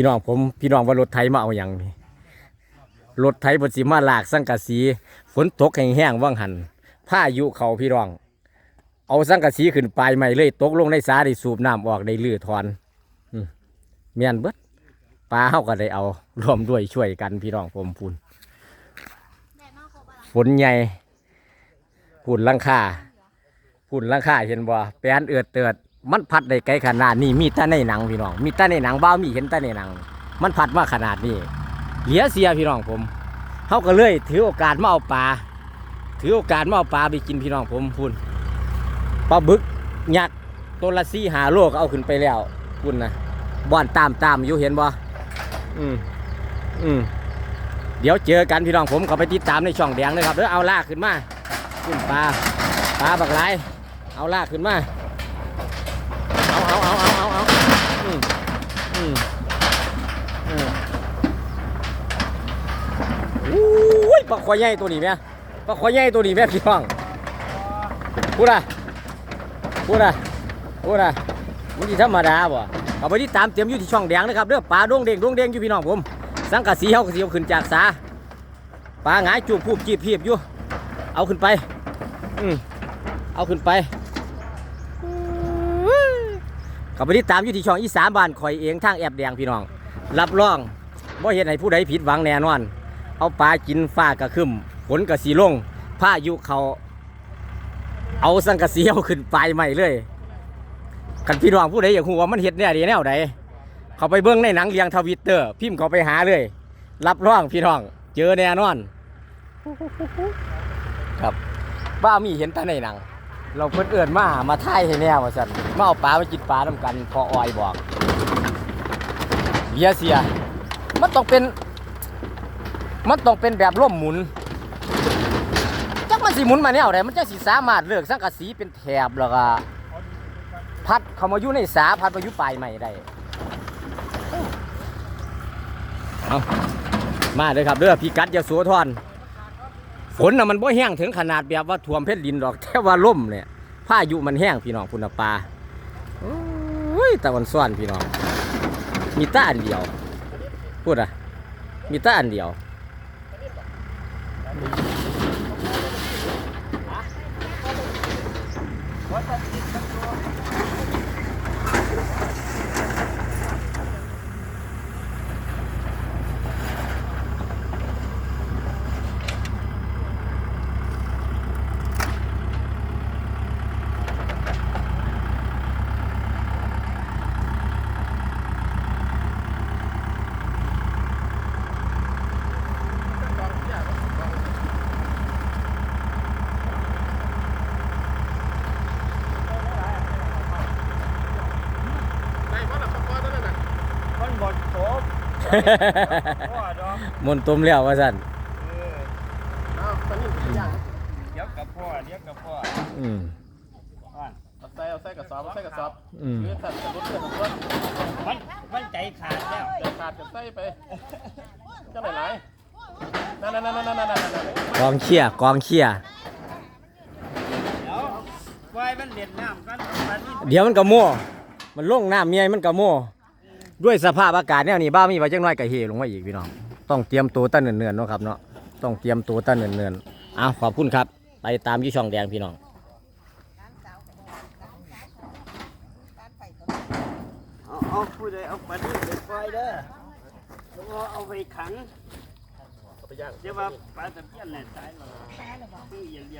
พี่น้องผมพี่น้องว่ารถไถมาเอาอย่างนี้รถไถบนสีมาลากสังกะสีฝนตกแห้งๆว่างหันพายุเขาพี่น้อง เอาสังกะสีขึ้นปลายใหม่เลย ตกลงในสาได้สูบน้ำออกได้ลื้อถอนเมียนเบิดปลาเฮาก็ได้เอารวมด้วยช่วยกันพี่น้องผมพูนฝนใหญ่พูนลังคาพูนลังคาเห็นบ่แปนเอือดเตือด มันพัดได้ไกลขนาดนี้มีแต่ในหนังพี่น้อง มีแต่ในหนังบ้ามีเห็นแต่ในหนัง มันพัดมาขนาดนี้เหลียเสียพี่น้องผมเขาก็เลยถือโอกาสมาเอาปลาถือโอกาสมาเอาปลาไปกินพี่น้องผมพูนปลาบึกยักษ์ตัวละสี่หาโลก็เอาขึ้นไปแล้วพูนนะบ่อนตามตามอยู่เห็นบ่อืมอืมเดี๋ยวเจอกันพี่น้องผมขาไปติดตามในช่องแดงเลยครับเดี๋ยวเอาลากขึ้นมาขึ้นปลาปลาบักไหลเอาลากขึ้นมา เอาเอาเอาเอาเอาอืมอืมอืมอุ้ยปลาควายใหญ่ตัวนี้แม่ปลาควายใหญ่ตัวนี้แม่พี่น้องพูดอะพูดอะพูดอะมันที่ธรรมดาบ่เอาไปที่ตามเตรียมอยู่ที่ช่องแดงนะครับเด้อปลาดวงเด้งดวงเด้งอยู่พี่น้องผม สังกะสีเฮากะสีเอาขึ้นจากสาปลาหงายจูบพูบจีบพีบอยู่ เอาขึ้นไป อืมเอาขึ้นไป เขาไปติดตามอยู่ที่ช่องอีสานบ้านข่อยเองทางแอบแดงพี่น้อง รับรองบ่เห็นให้ผู้ใดผิดหวังแน่นอน เอาปลากินฟ้ากระขึ้มฝนกระสีลงพายุเขาเอาสังกะสีเอาขึ้นปลายใหม่เลยกันพี่น้องผู้ใดอยากรู้ว่ามันเห็ดเนี่ยดีแนวใดเขาไปเบิ่งในหนังเรียงทวิตเตอร์ พิมพ์เขาไปหาเลย รับรองพี่น้อง เจอแน่นอน ครับบ้ามีเห็นแต่ในหนัง เราเพิ่นเอื้อนมาหามาท่ายให้แน่ว่าซั่นมาเอาปลามากินปลานํกันพอออยบอกเบียเสีย มันต้องเป็น มันต้องเป็นแบบร่มหมุนจักมันสิหมุนมาแนวใดมันจะสิสามารถเลือกสังกะสีเป็นแถบแล้วก็พัดเขามาอยู่ในสาพัดมาอยู่ปลายใหม่ได้เอามาเลยครับเด้อพี่กัดยาสัวทอน ฝนน่ะมันบ่แห้งถึงขนาดแบบว่าท่วมเพชรดินดอกแค่ว่าล่มเนี่ยพายุมันแห้งพี่น้องพุ่นปลาโอ้ยตะวันซ้อนพี่น้อง มีตาอันเดียว พูดอะมีตาอันเดียวมัน บดโถมพ่อดอกมนต์ตุมแล้วว่าสั่นเออเอาตอนนี้เป็นย่างเดี๋ยวกับพ่อเดี๋ยวกับพ่ออืมอ่านเอาใส่เอาใส่กระสอบเอาใส่กระสอบอืมคือถ้าจะรุดเรื่องของรถมันมันใจขาดแล้วเดี๋ยวขาดจะใส่ไปก็หลายๆนั่นนั่นนั่นนั่นนั่นนั่นนั่นกองเชียร์กองเชียร์เดี๋ยวปล่อยมันเล่นน้ำกันมันนี่เดี๋ยวมันก็มั่วมันลงน้ำเมียมันก็มั่ว ด้วยสภาพอากาศแนวนี้บ้ามีไว้จังน้อยก็เฮลงมาอีกพี่น้อง ต้องเตรียมตัวตั้งเนิ่นๆเนาะครับเนาะต้องเตรียมตัวตั้งเนิ่นๆเอาขอบคุณครับ ไปตามอยี่ช่องแดงพี่น้องเอาเอาผู้ใดเอาปลาดุกไปปล่อยเด้อแล้วก็เอาไปขังเอาไปย่างเดี๋ยวว่าปลาตะเพียนเนี่ยตายแล้วคืออย่างเดียว